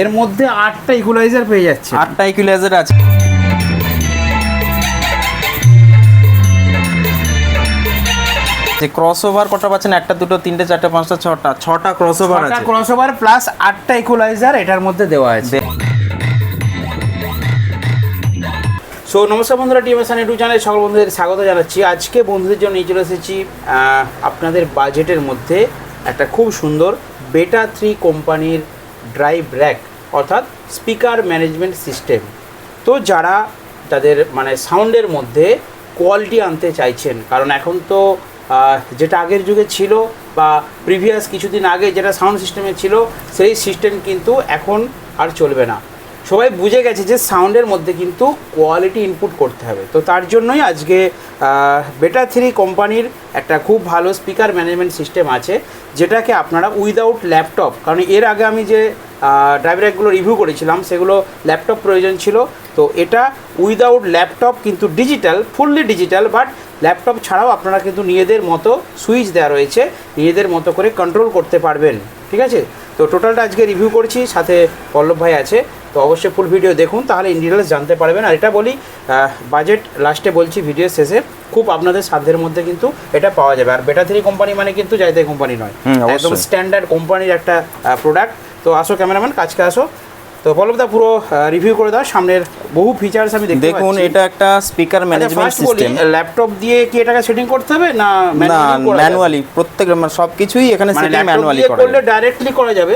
এর মধ্যে আটটা ইকুলাইজার পেয়ে যাচ্ছে। আটটা ইকুলাইজার আছে। যে ক্রস ওভার কটা পাচ্ছেন? একটা দুটো তিনটে চারটে পাঁচটা ছটা। ছটা ক্রস ওভার ছটা আছে। ক্রসওভার প্লাস আটটা ইকুলাইজার এটার মধ্যে দেওয়া আছে। সো নমস্কার বন্ধুরা টিএমএসআন ইউটিউব চ্যানেলে সকল বন্ধুদের স্বাগত জানাচ্ছি। আজকে বন্ধুদের জন্য নিয়ে চলে এসেছি আপনাদের বাজেটের মধ্যে একটা খুব সুন্দর বেটা থ্রি কোম্পানির ড্রাইভ র্যাক অর্থাৎ স্পিকার ম্যানেজমেন্ট সিস্টেম তো যারা তাদের মানে সাউন্ডের মধ্যে কোয়ালিটি আনতে চাইছেন, কারণ এখন তো যেটা আগের যুগে ছিল বা প্রিভিয়াস কিছুদিন আগে যেটা সাউন্ড সিস্টেমে ছিল, সেই সিস্টেম কিন্তু এখন আর চলবে না। সবাই বুঝে গেছে যে সাউন্ডের মধ্যে কিন্তু কোয়ালিটি ইনপুট করতে হবে। তো তার জন্যই আজকে বেটা থ্রি কোম্পানির একটা খুব ভালো স্পিকার ম্যানেজমেন্ট সিস্টেম আছে, যেটাকে আপনারা উইদাউট ল্যাপটপ কারণ এর আগে আমি যে ড্রাইভারগুলো রিভিউ করেছিলাম, সেগুলো ল্যাপটপ প্রয়োজন ছিল। তো এটা উইদাউট ল্যাপটপ কিন্তু digital fully digital but laptop ছাড়াও আপনারা কিন্তু নিজেদের মতো সুইচ দেওয়া রয়েছে, নিজেদের মতো করে কন্ট্রোল করতে পারবেন। ঠিক আছে? তো টোটালটা আজকে রিভিউ করছি সাথে পল্লব ভাই আছে। তো অবশ্যই ফুল ভিডিও দেখুন তাহলে ইন ডিটেলস জানতে পারবেন। আর এটা বলি বাজেট লাস্টে বলছি ভিডিও শেষে খুব আপনাদের সাধ্যের মধ্যে কিন্তু এটা পাওয়া যাবে। আর বেটা থ্রি কোম্পানি মানে কিন্তু যাইতে কোম্পানি নয়। একদম স্ট্যান্ডার্ড কোম্পানির একটা প্রোডাক্ট তো আসো ক্যামেরাম্যান কাজকে আসো। তো পল্লব দা পুরো রিভিউ করে দাও। সামনের বহু ফিচার্স আমি দেখতে দেখুন এটা একটা স্পিকার ম্যানেজমেন্ট সিস্টেম ল্যাপটপ দিয়ে কি এটাকে সেটিং করতে হবে না? ম্যানুয়ালি প্রত্যেক মানে সব কিছুই এখানে সেটিং ম্যানুয়ালি করা করলে। ডাইরেক্টলি করা যাবে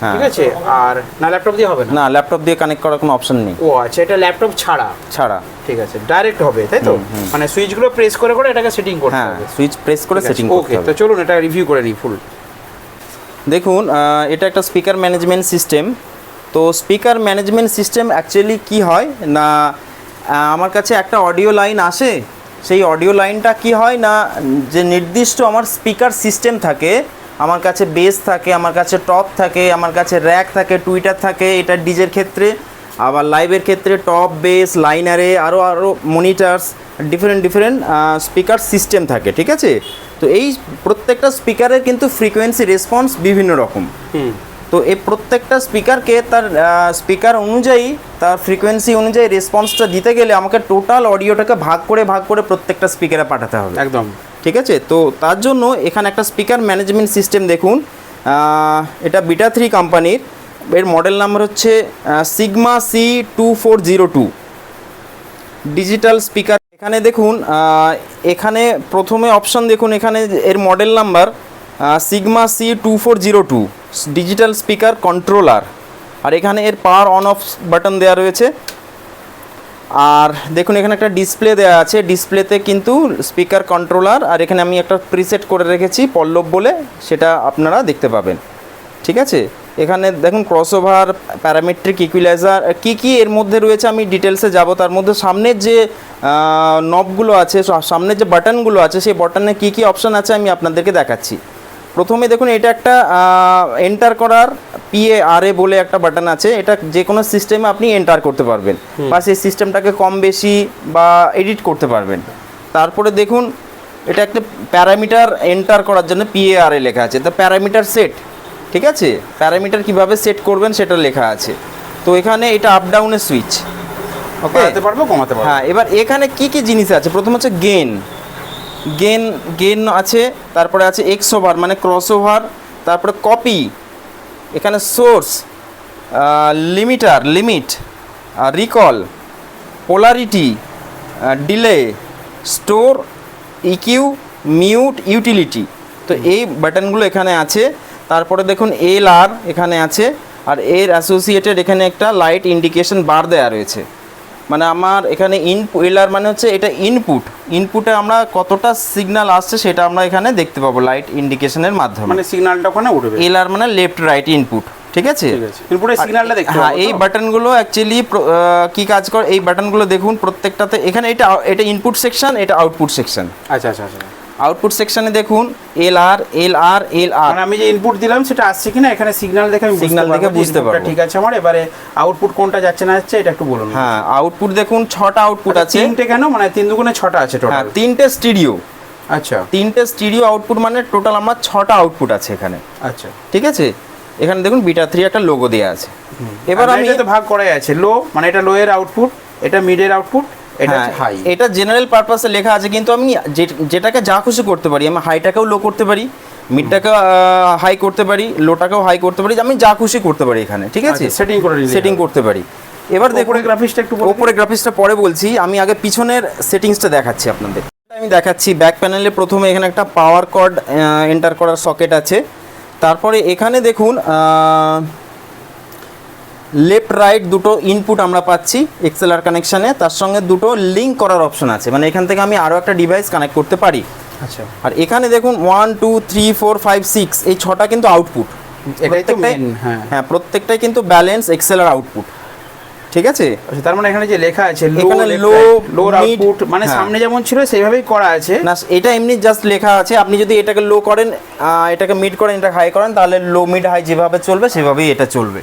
হ্যাঁ। ঠিক আছে? আর না ল্যাপটপ দিয়ে হবে না? না ল্যাপটপ দিয়ে কানেক্ট করার কোনো অপশন নেই। ও আচ্ছা এটা ল্যাপটপ ছাড়া? ছাড়া। ঠিক আছে ডাইরেক্ট হবে তাই তো? মানে সুইচগুলো প্রেস করে করে এটাকে সেটিং করতে হ্যাঁ হবে। সুইচ প্রেস করে সেটিং করতে হবে। ওকে তো চলুন এটা রিভিউ করে নিই ফুল দেখুন এটা একটা স্পিকার ম্যানেজমেন্ট সিস্টেম তো স্পিকার ম্যানেজমেন্ট সিস্টেম অ্যাকচুয়ালি কি হয়? না আমার কাছে একটা অডিও লাইন আসে, সেই অডিও লাইনটা কি হয় না, যে নির্দিষ্ট আমার স্পিকার সিস্টেম থাকে, আমার কাছে বেস থাকে, আমার কাছে টপ থাকে, আমার কাছে র্যাক থাকে টুইটার থাকে, এটা ডিজের ক্ষেত্রে, আবার লাইভের ক্ষেত্রে টপ বেস লাইনারে আরও আরও monitors different different speaker system থাকে, ঠিক আছে? তো এই প্রত্যেকটা স্পিকারের কিন্তু ফ্রিকোয়েন্সি রেসপন্স বিভিন্ন রকম। তো এই প্রত্যেকটা স্পিকারকে তার স্পিকার অনুযায়ী তার ফ্রিকোয়েন্সি অনুযায়ী রেসপন্সটা দিতে গেলে আমাকে টোটাল অডিওটাকে ভাগ করে ভাগ করে প্রত্যেকটা স্পিকারে পাঠাতে হবে। একদম। ঠিক আছে? তো তার জন্য এখানে একটা স্পিকার ম্যানেজমেন্ট সিস্টেম দেখুন। এটা বিটা থ্রি কোম্পানির এর মডেল নাম্বার হচ্ছে sigma C two four zero two digital speaker এখানে দেখুন এখানে প্রথমে অপশন দেখুন এখানে এর model number sigma C two four zero two digital speaker controller. আর এখানে এর পাওয়ার অন অফ বাটন দেওয়া রয়েছে। আর দেখুন, এখানে একটা ডিসপ্লে দেওয়া আছে। ডিসপ্লেতে কিন্তু স্পিকার কন্ট্রোলার, আর এখানে আমি একটা প্রিসেট করে রেখেছি পল্লব বলে, সেটা আপনারা দেখতে পাবেন। ঠিক আছে? এখানে দেখুন ক্রসওভার প্যারামেট্রিক ইকুইলাইজার কি কি এর মধ্যে রয়েছে আমি ডিটেলসে যাব। তার মধ্যে সামনের যে নবগুলো আছে সামনের যে বাটনগুলো আছে, সেই বাটনে কি কি অপশন আছে আমি আপনাদেরকে দেখাচ্ছি। প্রথমে দেখুন এটা একটা এন্টার করার পিএ আর এ বলে একটা বাটন আছে। এটা যে কোনো সিস্টেমে আপনি এন্টার করতে পারবেন। বা সেই সিস্টেমটাকে কম বেশি বা এডিট করতে পারবেন। তারপরে দেখুন এটা একটা প্যারামিটার এন্টার করার জন্য পিএ আর এ লেখা আছে। তো প্যারামিটার সেট ঠিক আছে? প্যারামিটার কীভাবে সেট করবেন সেটা লেখা আছে। তো এখানে এটা আপ ডাউনের সুইচ ওকে পারব কমাতে পারব। হ্যাঁ এবার এখানে কি কি জিনিস আছে? প্রথম হচ্ছে গেন গেন গেন আছে তারপরে আছে এক্স ওভার মানে ক্রস ওভার তারপরে কপি এখানে source limiter limit recall polarity delay store EQ mute utility তো এই বাটনগুলো এখানে আছে। তারপরে দেখুন এল আর এখানে আছে। আর এর অ্যাসোসিয়েটেড এখানে একটা লাইট ইন্ডিকেশন বার দেওয়া রয়েছে। মানে আমার এখানে ইন এল আর মানে হচ্ছে এটা ইনপুট ইনপুটে আমরা কতটা সিগনাল আসছে সেটা আমরা এখানে দেখতে পাবো লাইট ইন্ডিকেশনের মাধ্যমে। মানে সিগনালটা ওখানে উঠবে। এল আর মানে লেফট রাইট ইনপুট ঠিক আছে? ঠিক আছে। ইনপুটের সিগন্যালটা দেখতে হ্যাঁ এই বাটনগুলো অ্যাকচুয়ালি কি কাজ করে? এই বাটনগুলো দেখুন প্রত্যেকটাতে এখানে এটা এটা ইনপুট সেকশন এটা আউটপুট সেকশন আচ্ছা আচ্ছা আচ্ছা। আউটপুট সেকশনে দেখুন এল আর এল আর এল আর মানে আমি যে ইনপুট দিলাম সেটা আসছে কিনা এখানে সিগন্যাল দেখে আমি Signal দেখে বুঝতে পারব। ঠিক আছে আমার এবারে আউটপুট কোনটা যাচ্ছে না যাচ্ছে এটা একটু বলুন। হ্যাঁ আউটপুট দেখুন ছটা আউটপুট আচ্ছা, আছে। তিনটে কেন? মানে তিন দুগুণে ছটা আছে টোটাল হ্যাঁ তিনটে স্টিডিও আচ্ছা। তিনটে স্টিডিও আউটপুট মানে টোটাল আমার ছটা আউটপুট আছে এখানে। আচ্ছা। ঠিক আছে? এখানে দেখুন বিটা থ্রি একটা লোগো দেওয়া আছে। এবার আমি তো ভাগ করাই আছে। লো মানে এটা লো এর আউটপুট এটা মিড এর আউটপুট এটা হ্যাঁ, হাই এটা জেনারেল পারপাসে লেখা আছে কিন্তু আমি যেটাকে যা খুশি করতে পারি আমি হাইটাকেও লো করতে পারি মিডটাকে হাই করতে পারি লোটাকেও হাই করতে পারি আমি যা খুশি করতে পারি এখানে ঠিক আছে? সেটিং করে সেটিং করতে পারি। এবার দেখুন গ্রাফিক্সটা একটু। ওপরে গ্রাফিক্সটা পরে বলছি আমি আগে পিছনের সেটিংসটা দেখাচ্ছি আপনাদের। আমি দেখাচ্ছি ব্যাক প্যানেলে প্রথমে এখানে একটা পাওয়ার কর্ড এন্টার করার সকেট আছে। তারপরে এখানে দেখুন লেফট রাইট দুটো ইনপুট আমরা পাচ্ছি এক্সএলআর কানেকশানে তার সঙ্গে দুটো লিঙ্ক করার অপশন আছে। মানে এখান থেকে আমি আরও একটা ডিভাইস কানেক্ট করতে পারি। আচ্ছা। আর এখানে দেখুন one two three four five six এই ছটা কিন্তু আউটপুট এটাই তো মেন হ্যাঁ। হ্যাঁ প্রত্যেকটাই কিন্তু ব্যালেন্স এক্সেলার আউটপুট ঠিক আছে? আচ্ছা, তার মানে এখানে যে লেখা আছে লো এখানে লো লো আউটপুট মানে হ্যাঁ। সামনে যেমন ছিল সেইভাবেই করা আছে। না এটা এমনি জাস্ট লেখা আছে। আপনি যদি এটাকে লো করেন এটাকে মিড করেন এটা হাই করেন তাহলে লো মিড হাই যেভাবে চলবে সেভাবেই এটা চলবে।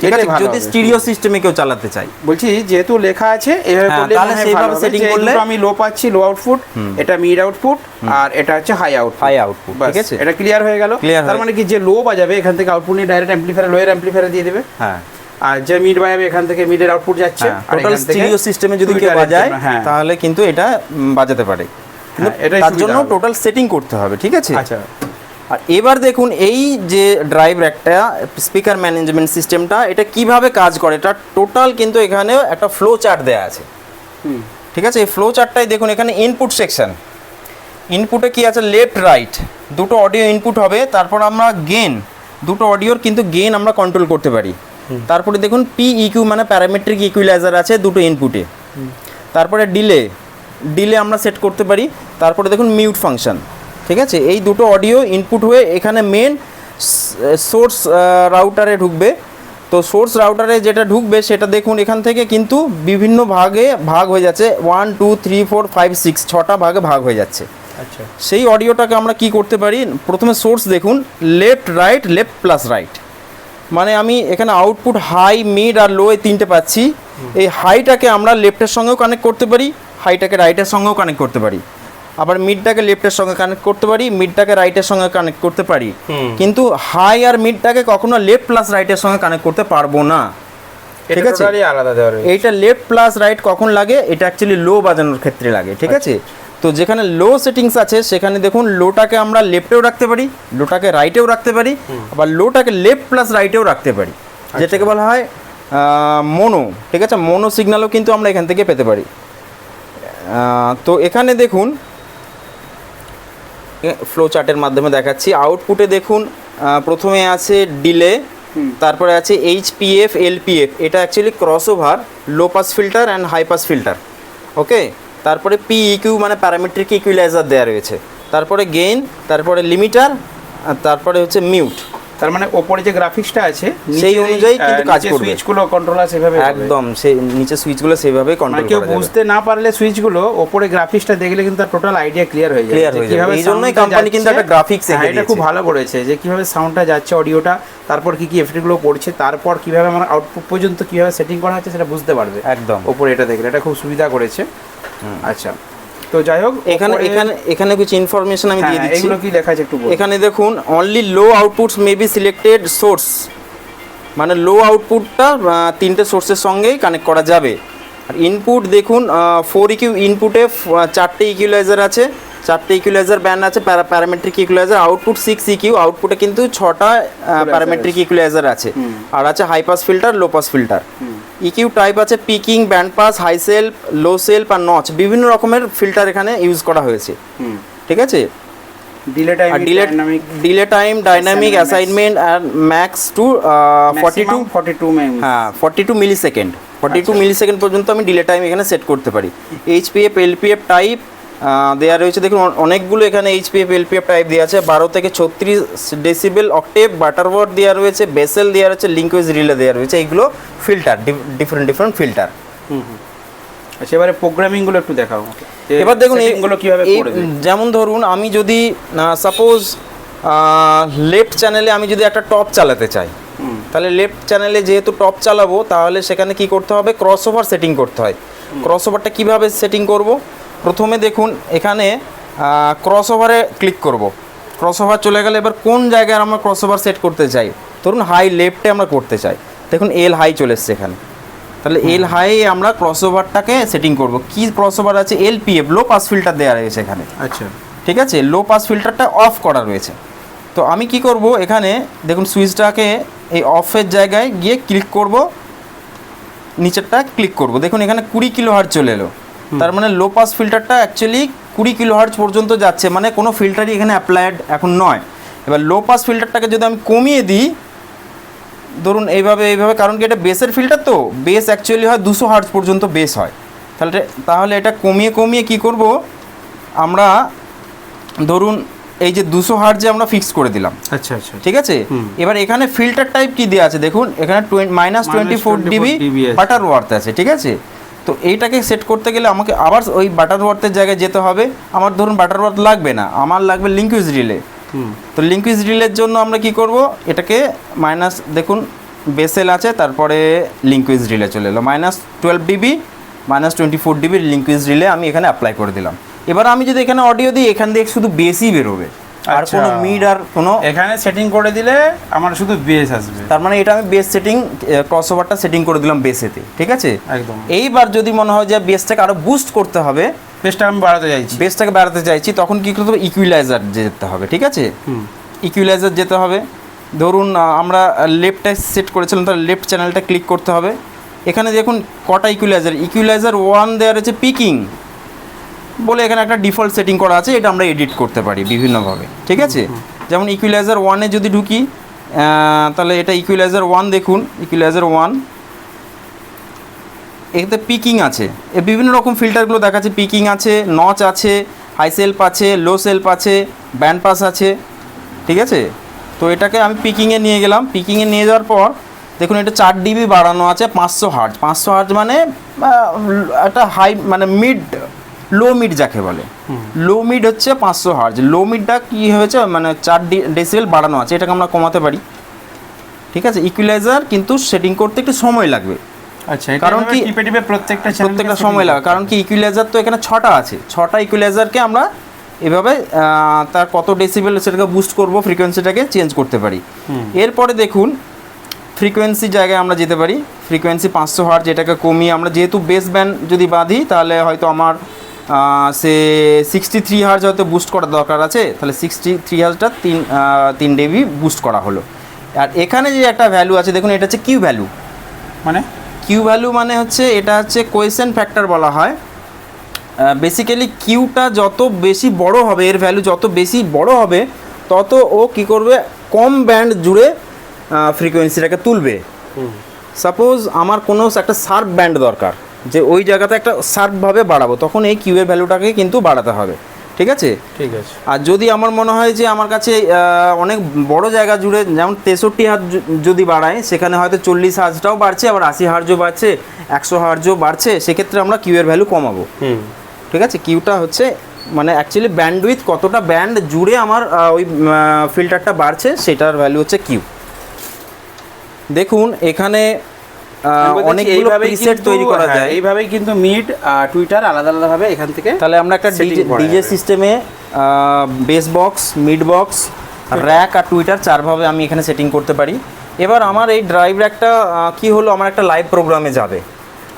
ঠিক আছে? যদি স্টিরিও সিস্টেমে কেউ চালাতে চাই বলছি যেহেতু লেখা আছে এভাবে হ্যাঁ, করলে তাহলে সেইভাবে যে করলে- আমি লো পাচ্ছি লো আউটপুট এটা মিড আউটপুট আর এটা হচ্ছে হাই আউটপুট হাই আউটপুট ঠিক আছে? এটা ক্লিয়ার হয়ে গেল। তার মানে কি যে লো বাজাবে এখান থেকে আউটপুট নিয়ে ডাইরেক্ট অ্যাম্পলিফায়ার লোয়ের অ্যাম্পলিফায়ার দিয়ে দেবে। হ্যাঁ। আর যে মিড বাজাবে এখান থেকে মিডের আউটপুট যাচ্ছে। টোটাল স্টিরিও সিস্টেমে যদি কেউ বাজায় হ্যাঁ। তাহলে কিন্তু এটা বাজাতে পারে। হ্যাঁ, তার জন্য টোটাল সেটিং করতে হবে ঠিক আছে? আচ্ছা। আর এবার দেখুন এই যে ড্রাইভ একটা স্পিকার ম্যানেজমেন্ট সিস্টেমটা এটা কীভাবে কাজ করে? এটা টোটাল কিন্তু এখানে একটা ফ্লো চার্ট দেওয়া আছে। ঠিক আছে? এই ফ্লো চার্টটাই দেখুন এখানে ইনপুট সেকশন ইনপুটে কি আছে? লেফট রাইট দুটো অডিও ইনপুট হবে তারপর আমরা গেন দুটো অডিওর কিন্তু গেন আমরা কন্ট্রোল করতে পারি। তারপরে দেখুন পি ইকিউ মানে প্যারামেট্রিক ইকুইলাইজার আছে দুটো ইনপুটে তারপরে ডিলে ডিলে আমরা সেট করতে পারি। তারপরে দেখুন মিউট ফাংশন ঠিক আছে? এই দুটো অডিও ইনপুট হয়ে এখানে মেন সোর্স রাউটারে ঢুকবে। তো সোর্স রাউটারে যেটা ঢুকবে সেটা দেখুন এখান থেকে কিন্তু বিভিন্ন ভাগে ভাগ হয়ে যাচ্ছে। One two three four five six ছটা ভাগে ভাগ হয়ে যাচ্ছে। আচ্ছা। সেই অডিওটাকে আমরা কি করতে পারি? প্রথমে সোর্স দেখুন left right left plus right মানে আমি এখানে আউটপুট হাই মিড আর লো এই তিনটে পাচ্ছি। এই হাইটাকে আমরা লেফটের সঙ্গেও কানেক্ট করতে পারি হাইটাকে রাইটের সঙ্গেও কানেক্ট করতে পারি। আবার মিডটাকে লেফটের সঙ্গে কানেক্ট করতে পারি মিডটাকে রাইটের সঙ্গে কানেক্ট করতে পারি। কিন্তু হাই আর মিডটাকে কখনো লেফট প্লাস রাইটের সঙ্গে কানেক্ট করতে পারব না। ঠিক আছে? আছে? আলাদা এইটা লেফট প্লাস রাইট কখন লাগে? এটা অ্যাকচুয়ালি লো বাজানোর ক্ষেত্রে লাগে ঠিক আছে? তো যেখানে লো সেটিংস আছে সেখানে দেখুন লোটাকে আমরা লেফটেও রাখতে পারি লোটাকে রাইটেও রাখতে পারি আবার লোটাকে লেফট প্লাস রাইটেও রাখতে পারি। যেটাকে বলা হয় মোনো ঠিক আছে? মোনো সিগন্যালও কিন্তু আমরা এখান থেকে পেতে পারি। তো এখানে দেখুন ফ্লো চার্টের মাধ্যমে দেখাচ্ছি। আউটপুটে দেখুন প্রথমে আছে ডিলে তারপরে আছে এইচপিএফ এলপিএফ এটা actually crossover low pass filter and high pass filter okay তারপরে পিইকিউ মানে প্যারামেট্রিক ইকুইলাইজার দেওয়া রয়েছে। তারপরে গেইন তারপরে লিমিটার তারপরে হচ্ছে মিউট তার মানে ওপরে যে গ্রাফিক্সটা আছে সেই অনুযায়ী কিন্তু কাজ করবে। সুইচগুলো কন্ট্রোলার সেভাবে। একদম সেই নিচে সুইচগুলো মানে কন্ট্রোল কেউ করা যাবে। বুঝতে না পারলে সুইচগুলো ওপরে গ্রাফিক্সটা দেখলে কিন্তু তার টোটাল আইডিয়া ক্লিয়ার হয়ে যাবে। কীভাবে এই জন্যই company কিন্তু একটা গ্রাফিক্স এঁকে হ্যাঁ, এটা খুব ভালো করেছে যে কীভাবে সাউন্ডটা যাচ্ছে অডিওটা তারপর কি কি এফেক্টগুলো পড়ছে তারপর কীভাবে আমার আউটপুট পর্যন্ত কীভাবে সেটিং করা হচ্ছে সেটা বুঝতে পারবে। একদম। ওপরে এটা দেখলে এটা খুব সুবিধা করেছে। আচ্ছা। তো যাই হোক এখানে এখানে এখানে কিছু ইনফরমেশন আমি হ্যাঁ, দিয়ে দিচ্ছি। এগুলো কি লেখা আছে একটু এখানে দেখুন only low outputs may be selected source মানে লো আউটপুটটা তিনটে সোর্সের সঙ্গেই কানেক্ট করা যাবে। আর ইনপুট দেখুন ফোর ইকিউ ইনপুটে চারটে ইকুইলাইজার আছে। চারটে ইকুইলাইজার ব্যান্ড আছে parametric equaliser output six EQ আউটপুটে কিন্তু ছটা প্যারামেট্রিক ইকুইলাইজার আছে। আর আছে high pass filter low pass filter EQ type আছে peaking band pass high shelf low shelf আর নচ। বিভিন্ন রকমের ফিল্টার এখানে ইউজ করা হয়েছে। ঠিক আছে? Delay time dynamic delay time dynamic assignment R max to forty two forty two হ্যাঁ forty two millisecond forty two millisecond পর্যন্ত আমি ডিলে টাইম এখানে সেট করতে পারি। এইচপিএফ এলপিএফ টাইপ দেওয়া রয়েছে। দেখুন অনেকগুলো এখানে এইচপিএফ এলপিএফ টাইপ দেওয়া আছে। বারো থেকে ছত্রিশ ডেসিবেল অক্টেভ বাটারওয়ার্ড দেওয়া রয়েছে বেসেল দেওয়া রয়েছে লিঙ্কুইজ রিলে দেওয়া রয়েছে। এইগুলো ফিল্টার ডিফারেন্ট ডিফারেন্ট ফিল্টার আচ্ছা এবারে প্রোগ্রামিংগুলো একটু দেখাও এবার দেখুন এই- setting গুলো কীভাবে যেমন ধরুন আমি যদি সাপোজ লেফট চ্যানেলে আমি যদি একটা টপ চালাতে চাই হুম। তাহলে লেফট চ্যানেলে যেহেতু টপ চালাবো তাহলে সেখানে কি করতে হবে? ক্রস ওভার সেটিং করতে হয়। ক্রস ওভারটা কীভাবে সেটিং করব? প্রথমে দেখুন এখানে ক্রস ওভারে ক্লিক করব। ক্রস ওভার চলে গেলে এবার কোন জায়গায় আমরা ক্রস ওভার সেট করতে চাই? ধরুন হাই লেফটে আমরা করতে চাই। দেখুন এল হাই চলে এসছে এখানে। তাহলে এল হাই আমরা ক্রস ওভারটাকে সেটিং করব। কি ক্রস ওভার আছে? L P F low pass filter দেওয়া রয়েছে এখানে। আচ্ছা। ঠিক আছে? লো পাস ফিল্টারটা অফ করা রয়েছে। তো আমি কি করব এখানে? দেখুন সুইচটাকে এই অফের জায়গায় গিয়ে ক্লিক করব। নিচেরটা ক্লিক করব। দেখুন এখানে কুড়ি কিলো হার্জ চলে এলো। তার মানে লো পাস ফিল্টারটা অ্যাকচুয়ালি কুড়ি কিলো হার্জ পর্যন্ত যাচ্ছে মানে কোনো ফিল্টারই এখানে অ্যাপ্লায়েড এখন নয়। এবার লো পাস ফিল্টারটাকে যদি আমি কমিয়ে দিই ধরুন এইভাবে এইভাবে কারণ কি এটা বেসের ফিল্টার তো? বেস অ্যাকচুয়ালি হয় দুশো হার্জ পর্যন্ত বেস হয়। তাহলে তাহলে এটা কমিয়ে কমিয়ে কি করব? আমরা ধরুন এই যে দুশো হার্জে আমরা ফিক্স করে দিলাম। আচ্ছা আচ্ছা। ঠিক আছে? এবার এখানে ফিল্টার টাইপ কি দেওয়া আছে? দেখুন এখানে minus twenty four 24 dB Butterworth আছে ঠিক আছে? তো এইটাকে সেট করতে গেলে আমাকে আবার ওই বাটার ওয়ার্থের জায়গায় যেতে হবে। আমার ধরুন বাটার ওয়ার্থ লাগবে না আমার লাগবে লিঙ্কুইজ রিলে হুম। তো লিঙ্কুইজ রিলের জন্য আমরা কি করব? এটাকে মাইনাস দেখুন বেসেল আছে তারপরে লিঙ্কুইজ রিলে চলে এলো। Minus twelve dB minus twenty four ডিবির লিঙ্কুইজ রিলে আমি এখানে অ্যাপ্লাই করে দিলাম। এবার আমি যদি এখানে অডিও দিই এখান দিয়ে শুধু বেসই বেরোবে। আর আচ্ছা। কোনো মিড আর কোনো এখানে সেটিং করে দিলে আমার শুধু বেস আসবে। তার মানে এটা আমি বেস সেটিং ক্রস ওভারটা সেটিং করে দিলাম বেসেতে ঠিক আছে? একদম। এইবার যদি মনে হয় যে বেসটাকে আরও বুস্ট করতে হবে বেসটা আমি বাড়াতে চাইছি বেসটাকে বাড়াতে চাইছি তখন কী করতে হবে? ইকুইলাইজার যেতে হবে ঠিক আছে? হুম। ইকুইলাইজার যেতে হবে। ধরুন আমরা লেফটটা সেট করেছিলাম তাহলে লেফট চ্যানেলটা ক্লিক করতে হবে। এখানে দেখুন কটা ইকুইলাইজার ইকুইলাইজার ওয়ান দেওয়া রয়েছে পিকিং বলে এখানে একটা ডিফল্ট সেটিং করা আছে এটা আমরা এডিট করতে পারি বিভিন্নভাবে ঠিক আছে? যেমন ইকুইলাইজার ওয়ানে যদি ঢুকি তাহলে এটা ইকুইলাইজার ওয়ান দেখুন ইকুইলাইজার ওয়ান এতে পিকিং আছে। এ বিভিন্ন রকম ফিল্টারগুলো দেখাচ্ছে পিকিং আছে নচ আছে হাই সেলফ আছে লো সেলফ আছে ব্যান্ড পাস আছে ঠিক আছে? তো এটাকে আমি পিকিংয়ে নিয়ে গেলাম পিকিংয়ে নিয়ে যাওয়ার পর দেখুন এটা চার ডিবি বাড়ানো আছে পাঁচশো হার্জ পাঁচশো হার্জ মানে একটা হাই মানে মিড লো মিড যাকে বলে। লো মিড হচ্ছে পাঁচশো হার্জ। লো মিডটা কী হয়েছে? মানে চার ডেসিবেল বাড়ানো আছে এটাকে আমরা কমাতে পারি। ঠিক আছে? ইকুইলাইজার কিন্তু সেটিং করতে একটু সময় লাগবে। আচ্ছা কারণ কি প্রত্যেকটা প্রত্যেকটা সময় লাগে কারণ কি ইকুইলাইজার তো এখানে ছটা আছে। ছটা ইকুইলাইজারকে আমরা এভাবে তার কত ডেসিবেল সেটাকে বুস্ট করব ফ্রিকোয়েন্সিটাকে চেঞ্জ করতে পারি। এরপরে দেখুন ফ্রিকোয়েন্সি জায়গায় আমরা যেতে পারি। ফ্রিকোয়েন্সি পাঁচশো হার্জ যেটাকে কমিয়ে আমরা যেহেতু বেস ব্যান্ড যদি বাঁধি তাহলে হয়তো আমার সে সিক্সটি থ্রি হার্জ হয়তো বুস্ট করার দরকার আছে। তাহলে সিক্সটি থ্রি হার্জটা তিন তিন ডেবি বুস্ট করা হলো। আর এখানে যে একটা ভ্যালু আছে দেখুন এটা হচ্ছে কিউ ভ্যালু মানে? কিউ ভ্যালু মানে হচ্ছে এটা হচ্ছে কোয়েশন ফ্যাক্টর বলা হয়। বেসিক্যালি কিউটা যত বেশি বড় হবে এর ভ্যালু যত বেশি বড় হবে তত ও কি করবে? কম ব্যান্ড জুড়ে ফ্রিকোয়েন্সিটাকে তুলবে। সাপোজ আমার কোনো একটা সার্ভ ব্যান্ড দরকার। যে ওই জায়গাতে একটা সার্ভভাবে বাড়াবো তখন এই কিউয়ের ভ্যালুটাকে কিন্তু বাড়াতে হবে। ঠিক আছে? ঠিক আছে। আর যদি আমার মনে হয় যে আমার কাছে অনেক বড় জায়গা জুড়ে যেমন তেষট্টি হাত যদি বাড়ায় সেখানে হয়তো চল্লিশ হার্জটাও বাড়ছে আবার আশি হার্জও বাড়ছে একশো হার্জও বাড়ছে সেক্ষেত্রে আমরা কিউয়ের ভ্যালু কমাবো। হুম। ঠিক আছে? কিউটা হচ্ছে মানে অ্যাকচুয়ালি ব্যান্ড উইথ কতটা ব্যান্ড জুড়ে আমার ওই ফিল্টারটা বাড়ছে সেটার ভ্যালু হচ্ছে কিউ। দেখুন এখানে অনেকগুলো প্রিসেট তৈরি করা যায়। হ্যাঁ, এইভাবেই কিন্তু মিড টুইটার আলাদা আলাদা ভাবে এখান থেকে তাহলে আমরা একটা ডিজে। সিস্টেমে bass box mid box rack আর টুইটার চারভাবে আমি এখানে সেটিং করতে পারি। এবার আমার এই ড্রাইভ র্যাকটা কি হলো? আমার একটা লাইভ প্রোগ্রামে যাবে।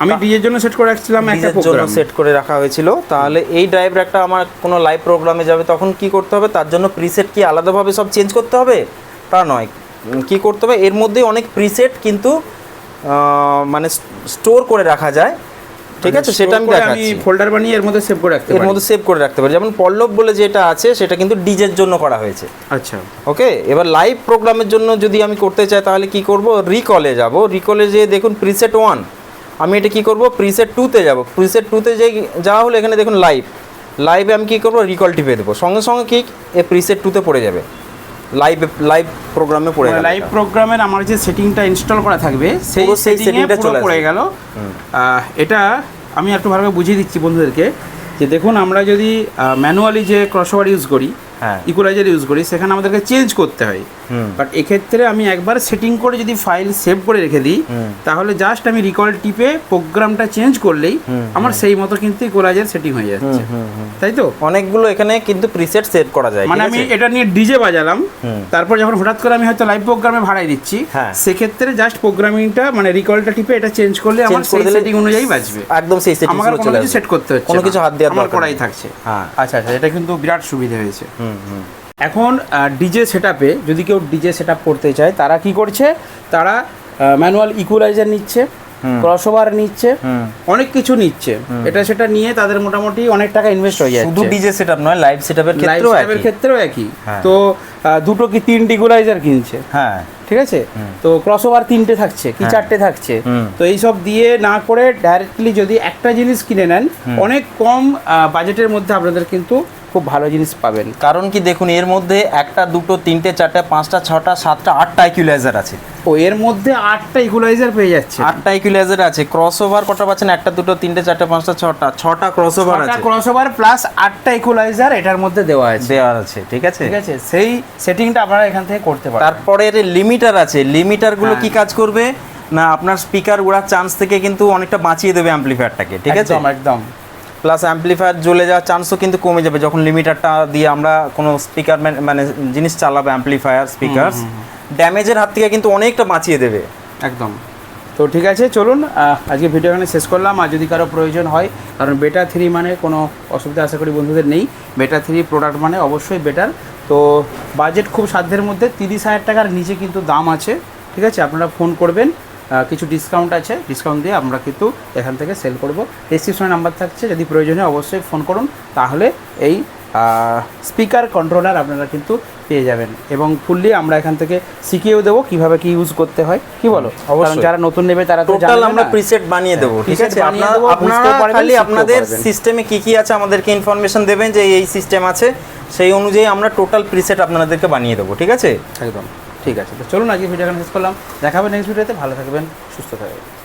আমি ডিজের জন্য সেট করে রাখছিলাম একটা জন্য প্রোগ্রাম সেট করে রাখা হয়েছিল। তাহলে এই ড্রাইভ র্যাকটা আমার কোনো লাইভ প্রোগ্রামে যাবে তখন কি করতে হবে? তার জন্য প্রিসেট কি আলাদাভাবে সব চেঞ্জ করতে হবে? তা নয়। কি করতে হবে? এর মধ্যে অনেক প্রিসেট কিন্তু মানে স্টোর করে রাখা যায়। ঠিক আছে? সেটা আমি দেখাচ্ছি। ফোল্ডার বানিয়ে এর মধ্যে সেভ করে রাখতে এর মধ্যে সেভ করে রাখতে পারি। যেমন পল্লব বলে যেটা আছে সেটা কিন্তু ডিজের জন্য করা হয়েছে। আচ্ছা। ওকে? এবার লাইভ প্রোগ্রামের জন্য যদি আমি করতে চাই তাহলে কি করব? রিকলে যাব। রিকলে যেয়ে দেখুন প্রিসেট ওয়ান আমি এটা কি করব? প্রিসেট টুতে যাব। প্রিসেট টুতে যে যাওয়া হলো এখানে দেখুন লাইভ লাইভে আমি কি করব? রিকল টিপে দেবো। সঙ্গে সঙ্গে কি? এ প্রিসেট টুতে পড়ে যাবে। লাইভ লাইভ প্রোগ্রামে পড়ে গেল। লাইভ প্রোগ্রামের আমার যে সেটিংটা ইনস্টল করা থাকবে সেই সেই সেটিংটা চলে পড়ে। গেল। এটা আমি একটু ভালোভাবে বুঝিয়ে দিচ্ছি বন্ধুদেরকে যে দেখুন আমরা যদি ম্যানুয়ালি যে ক্রসওয়ার ইউজ করি হ্যাঁ। ইকুয়ালাইজার ইউজ করি সেখানে আমাদেরকে চেঞ্জ করতে হয়। বাট এক্ষেত্রে আমি একবার সেটিং করে যদি ফাইল সেভ করে রেখে দিই তাহলে জাস্ট আমি রিকল টিপে প্রোগ্রামটা চেঞ্জ করলেই আমার সেই মতো কিন্তু ইকুয়ালাইজার সেটিং হয়ে যাচ্ছে। তাই তো অনেকগুলো এখানে কিন্তু প্রিসেট সেট করা যায় মানে আমি এটা নিয়ে ডিজে বাজালাম। তারপর যখন হঠাৎ করে আমি হয়তো লাইভ প্রোগ্রামে ভাড়াই দিচ্ছি হ্যাঁ। সেক্ষেত্রে জাস্ট প্রোগ্রামিংটা মানে রিকলটা টিপে এটা চেঞ্জ করলে আমার সেই সেটিং অনুযায়ী বাজবে একদম সেই কোনো কিছু সেট করতে হচ্ছে কোনো কিছু হাত দেওয়ার আমার করাই। থাকছে। হ্যাঁ। আচ্ছা আচ্ছা এটা কিন্তু বিরাট সুবিধা হয়েছে। এখন ডিজে সেটআপে যদি কেউ ডিজে সেটআপ করতে চায় তারা কি করছে? তারা ম্যানুয়াল ইকুয়ালাইজার নিচ্ছে ক্রসওভার নিচ্ছে অনেক কিছু নিচ্ছে। এটা সেটা নিয়ে তাদের মোটামুটি অনেক টাকা ইনভেস্ট হয়ে যাচ্ছে। শুধু ডিজে সেটআপ নয় লাইভ সেটআপের ক্ষেত্রেও একই। ক্ষেত্রেও একই। হ্যাঁ। তো দুটো কি তিনটি ইকুয়ালাইজার কিনছে? হ্যাঁ। ঠিক আছে? তো ক্রসওভার তিনটে থাকছে কি হ্যাঁ। চারটে থাকছে। তো এইসব দিয়ে না করে ডাইরেক্টলি যদি একটা জিনিস কিনে নেন অনেক কম বাজেটের মধ্যে আপনাদের কিন্তু খুব ভালো জিনিস পাবেন। কারণ কি দেখুন এর মধ্যে একটা দুটো তিনটে চারটে পাঁচটা ছটা সাতটা আটটা ইকুইলাইজার আছে। ও এর মধ্যে আটটা ইকুয়ালাইজার পেয়ে যাচ্ছে। আটটা ইকুইলাইজার আছে। ক্রস ওভার কটা পাচ্ছেন? একটা দুটো তিনটে চারটে পাঁচটা ছটা ছটা ক্রস ওভার আছে। ক্রসওভার প্লাস আটটা ইকুয়ালাইজার এটার মধ্যে দেওয়া আছে। দেওয়া আছে ঠিক আছে? ঠিক আছে সেই সেটিংটা আপনারা এখান থেকে করতে পারেন তারপরে এর লিমিটার আছে। লিমিটারগুলো হ্যাঁ। কি কাজ করবে? না আপনার স্পিকার উড়ার চান্স থেকে কিন্তু অনেকটা বাঁচিয়ে দেবে অ্যাম্পলিফায়ারটাকে ঠিক আছে? একদম একদম। প্লাস অ্যাম্পলিফায়ার জ্বলে যাওয়ার চান্সও কিন্তু কমে যাবে। যখন লিমিটারটা দিয়ে আমরা কোনো স্পিকার মানে জিনিস চালাবো অ্যাম্পলিফায়ার স্পিকার ড্যামেজের হাত থেকে কিন্তু অনেকটা বাঁচিয়ে দেবে। একদম। তো ঠিক আছে চলুন আজকে ভিডিও এখানে শেষ করলাম। আর যদি কারও প্রয়োজন হয় কারণ বেটা থ্রি মানে কোনো অসুবিধা আশা করি বন্ধুদের নেই। বেটা থ্রি প্রোডাক্ট মানে অবশ্যই বেটার তো বাজেট খুব সাধ্যের মধ্যে তিরিশ হাজার টাকার নিচে কিন্তু দাম আছে। ঠিক আছে আপনারা ফোন করবেন। কিছু ডিসকাউন্ট আছে। ডিসকাউন্ট দিয়ে আমরা কিন্তু এখান থেকে সেল করব। ডিসক্রিপশনে নাম্বার থাকছে। যদি প্রয়োজন হয় অবশ্যই ফোন করুন। তাহলে এই স্পিকার কন্ট্রোলার আপনারা কিন্তু পেয়ে যাবেন। এবং ফুললি আমরা এখান থেকে শিখিয়েও দেবো কীভাবে কি ইউজ করতে হয়। কি বলো? কারণ। যারা নতুন নেবে তারা তো টোটাল আমরা প্রিসেট বানিয়ে দেবো ঠিক আছে আপনারা আপনারা খালি আপনাদের সিস্টেমে কি কি আছে আমাদেরকে ইনফরমেশন দেবেন যে এই সিস্টেম আছে। সেই অনুযায়ী আমরা টোটাল প্রিসেট আপনাদেরকে বানিয়ে দেবো ঠিক আছে? একদম। ঠিক আছে, তো চলুন আজকে ভিডিও এখানে শেষ করলাম। দেখাবেন নেক্সট ভিডিওতে ভালো থাকবেন, সুস্থ থাকবেন।